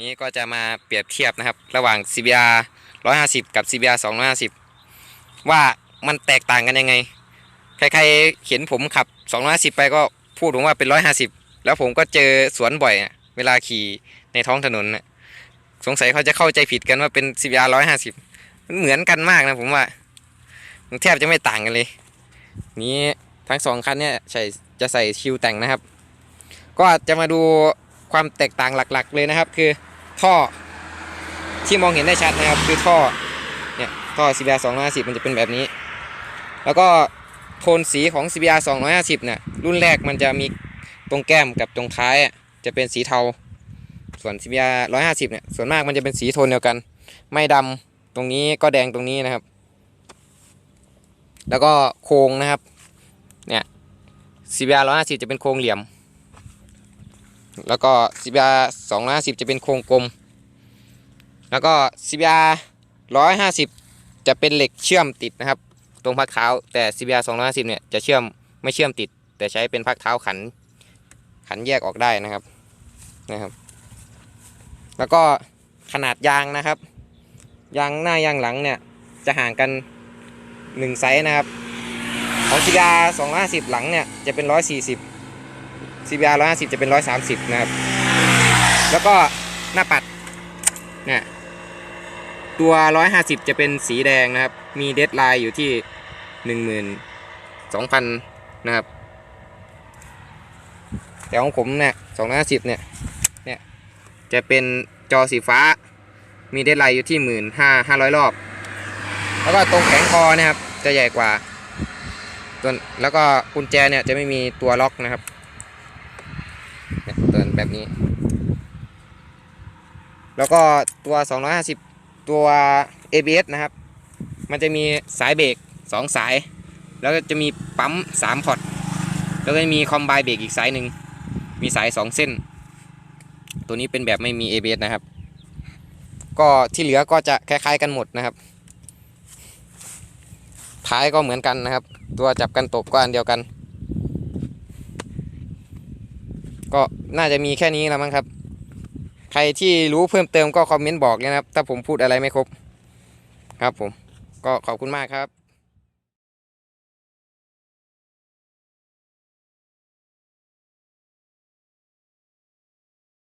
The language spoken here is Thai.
นี้ก็จะมาเปรียบเทียบนะครับ ระหว่าง CBR 150 กับ CBR 250 ว่ามันแตกต่างกันยังไง ใครๆเห็นผมขับ 250 ไปก็พูดผมว่าเป็น 150 แล้วผมก็เจอสวนบ่อย เวลาขี่ในท้องถนนสงสัยเขาจะเข้าใจผิดกันว่าเป็น CBR 150 มันเหมือนกันมากนะผมว่าแทบจะไม่ต่างกันเลย นี้ทั้งสองคันเนี่ยใส่จะใส่ชิวแต่งนะครับ ก็จะมาดู ความแตกต่างหลักๆ เลยนะครับ คือท่อที่มองเห็นได้ชัดนะครับ คือท่อเนี่ยท่อ CBR 250 มันจะเป็นแบบนี้ แล้วก็โทนสีของ CBR 250เนี่ยรุ่นแรกมันจะมีตรงแก้มกับตรงท้ายจะเป็นสีเทา ส่วน CBR 150เนี่ยส่วนมากมันจะเป็นสีโทนเดียวกัน ไม่ดำตรงนี้ก็แดงตรงนี้นะครับ แล้วก็โครงนะครับเนี่ย CBR 150 จะเป็นโครงเหลี่ยม แล้วก็ CBR 250 จะเป็นโครงกลม แล้วก็ CBR 150 จะเป็นเหล็กเชื่อมติดนะครับ ตรงพักเท้าแต่ CBR 250 เนี่ยจะเชื่อมไม่เชื่อมติด แต่ใช้เป็นพักเท้าขันขันแยกออกได้นะครับนะครับ แล้วก็ขนาดยางนะครับ ยางหน้ายางหลังเนี่ยจะห่างกัน 1 ไซส์นะครับของ CBR 250 หลังเนี่ยจะเป็น 140 CBR 150 จะเป็น 130 นะครับ แล้วก็หน้าปัดเนี่ยตัว 150 จะเป็นสีแดงนะครับ มีเดดไลน์อยู่ที่ 12,000 นะครับ แต่ของผมเนี่ย250 เนี่ย เนี่ย จะเป็นจอสีฟ้า มีเดดไลน์อยู่ที่ 15,500 รอบ แล้วก็ตรงแข็งคอนะครับ จะใหญ่กว่าตัวแล้วก็กุญแจเนี่ยจะไม่มีตัวล็อกนะครับ เนี่ยตัวแบบนี้ แล้วก็ตัว 250 ตัว ABS นะครับ มันจะมีสายเบรก2 สาย แล้วก็จะมีปั๊ม3พอร์ตแล้วก็มีคอมไบเบรกอีกสายหนึ่ง มีสาย 2 เส้น ตัวนี้เป็นแบบไม่มี ABS นะครับ ก็ที่เหลือก็จะคล้ายๆกันหมดนะครับท้ายก็เหมือนกันนะครับ ตัวจับกันตบก็อันเดียวกัน ก็น่าจะมีแค่นี้แล้วมั้งครับ ใครที่รู้เพิ่มเติมก็คอมเมนต์บอกเลยนะครับ ถ้าผมพูดอะไรไม่ครบ ครับผม ก็ขอบคุณมากครับ